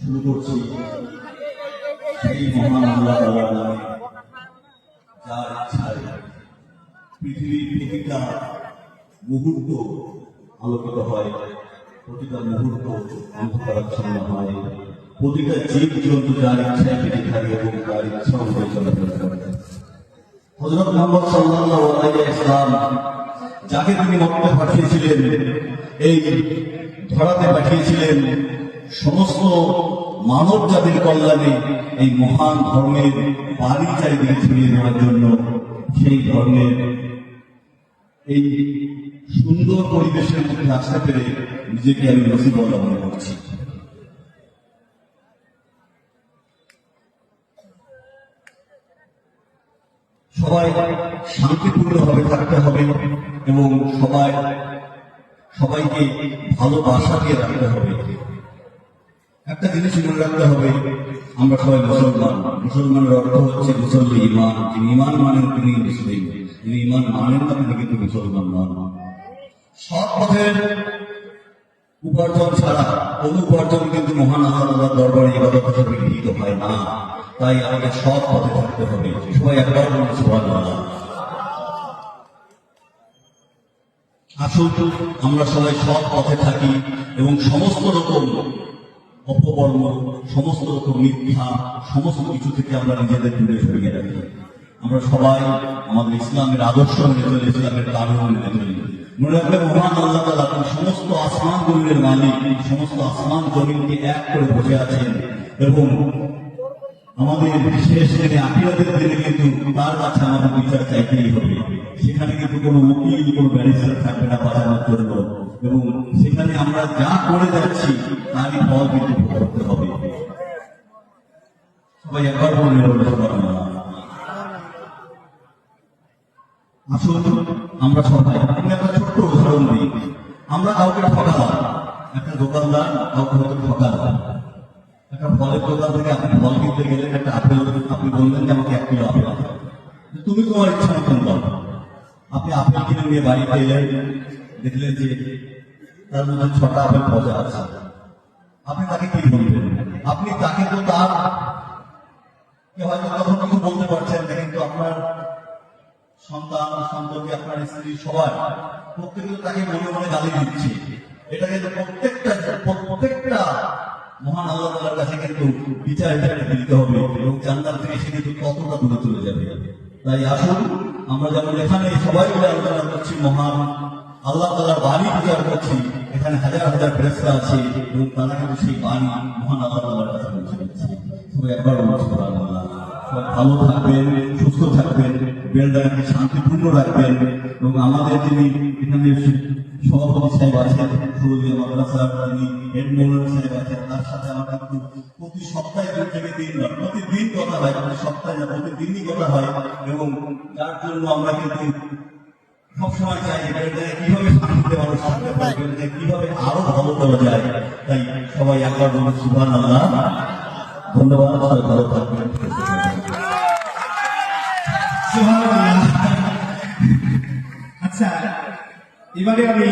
শুরু করছি সেই মহান আল্লাহ যার ইচ্ছায় পৃথিবীর প্রতিটা মুহূর্ত আলোকিত হয় প্রতিটা মুহূর্ত অন্ধকারাচ্ছন্ন হয় প্রতিটা জীব জন্তু যার ইচ্ছায় বেঁচে থাকে এবং তার ইচ্ছা অনুযায়ী করে। হজরত মোহাম্মদ আলাইহি ইসলাম যাকে তিনি মক্কায় পাঠিয়েছিলেন, এই ধরাতে পাঠিয়েছিলেন সমস্ত মানব জাতির কল্যাণে এই মহান ধর্মের বাড়ি চারিদিকে ছড়িয়ে দেওয়ার জন্য সেই ধর্মের এই সুন্দর পরিবেশের মধ্যে আসতে পেরে নিজেকে আমি নসিব মনে করছি। সবাই শান্তিপূর্ণভাবে থাকতে হবে এবং সবাই, সবাইকে ভালোবাসা দিয়ে রাখতে হবে। একটা জিনিস মনে রাখতে হবে, আমরা সবাই মুসলমান। মুসলমানের অর্থ হচ্ছে মুসল্লি ইমান। যিনি ইমান মানেন, তিনি মুসলিম। যিনি ইমান মানেন না, তিনি কিন্তু মুসলমান নন। সৎ পথের উপার্জন ছাড়া কোন উপার্জন কিন্তু মহান আল্লাহ দরবারে ইবাদত হিসেবে গৃহীত হয় না। তাই আমাদের সৎ পথে থাকতে হবে। সবাই একবার বলুন আসুন, আমরা সবাই সৎ পথে থাকি এবং সমস্ত রকম অপকর্ম, সমস্ত রকম মিথ্যা, সমস্ত কিছু থেকে আমরা নিজেদের দূরে সরিয়ে রাখি। আমরা সবাই আমাদের ইসলামের আদর্শ মেনে চলি, ইসলামের কানুন মেনে চলি। মনে রাখবে, মহান আল্লাহ তালা সমস্ত আসমান জমিনের মালিক সমস্ত আসমান জমিনকে এক করে বসে আছেন এবং আমাদের শেষ দিনে আখিরাতের দিনে কিন্তু তার কাছে আমাদের বিচার চাইতেই হবে। সেখানে কিন্তু কোনো উকিল, কোনো ব্যারিস্টার থাকবে না বাঁচানোর জন্য এবং সেখানে আমরা যা করে যাচ্ছি, তারই ফল কিন্তু করতে হবে। সবাই একবার না আসুন, আমরা সবাই, আমি একটা ছোট্ট উদাহরণ দিই। আমরা কাউকে ঠকালাম। একটা দোকানদার, কাউকে হয়তো ঠকালাম আপনি কিনতে একটা আপনি বললেন তুমি তোমার ইচ্ছা মতন আপনি আপেল কিনে নিয়ে বাড়িতে এলেন, দেখলেন যে তার মধ্যে ছটা আপেল পচা আছে। আপনি তাকে কি বলবেন? আপনি তাকে তো তার তখন কিছু বলতে পারছেন কিন্তু আপনার সন্তান সন্ততি আপনার স্ত্রী, সবাই প্রত্যেকে তাকে মনে মনে গালি দিচ্ছে। এটা কিন্তু প্রত্যেকটা প্রত্যেকটা মহান আল্লাহ তালার কাছে কিন্তু বিচার হিসাবে দিতে হবে এবং জান্নাত থেকে সে কিন্তু কতটা দূরে চলে যাবে। তাই আসুন, আমরা যেমন এখানে সবাই মিলে আলোচনা করছি, মহান আল্লাহ তালার বাণী বিচার করছি, এখানে হাজার হাজার ফেরেস্তা আছে এবং তারা কিন্তু সেই বাণী মহান আল্লাহ তালার কাছে পৌঁছে দিচ্ছে। সবাই একবার সুবহানাল্লাহ। সবাই ভালো থাকবেন, সুস্থ থাকবেন। বেলডাকে শান্তিপূর্ণ রাখবেন। এবং আমাদের যিনি এখানে সভাপতি সাহেব আছেন সৌদিয়া মাদ্রাসার যিনি হেড সাহেব আছেন, তার সাথে আমরা কিন্তু প্রতি সপ্তাহে দু থেকে তিন বার, প্রতিদিন কথা হয়, প্রতি সপ্তাহে না, প্রতিদিনই কথা হয়। এবং যার জন্য আমরা কিন্তু সবসময় চাই যে বেলডাকে কীভাবে শান্তিতে মানুষ থাকতে পারে বেলডাকে কীভাবে আরও ভালো করা যায়। তাই সবাই একবার বলুন সুবহান আল্লাহ ধন্যবাদ, সবাই ভালো থাকবেন। আচ্ছা এবারে আমি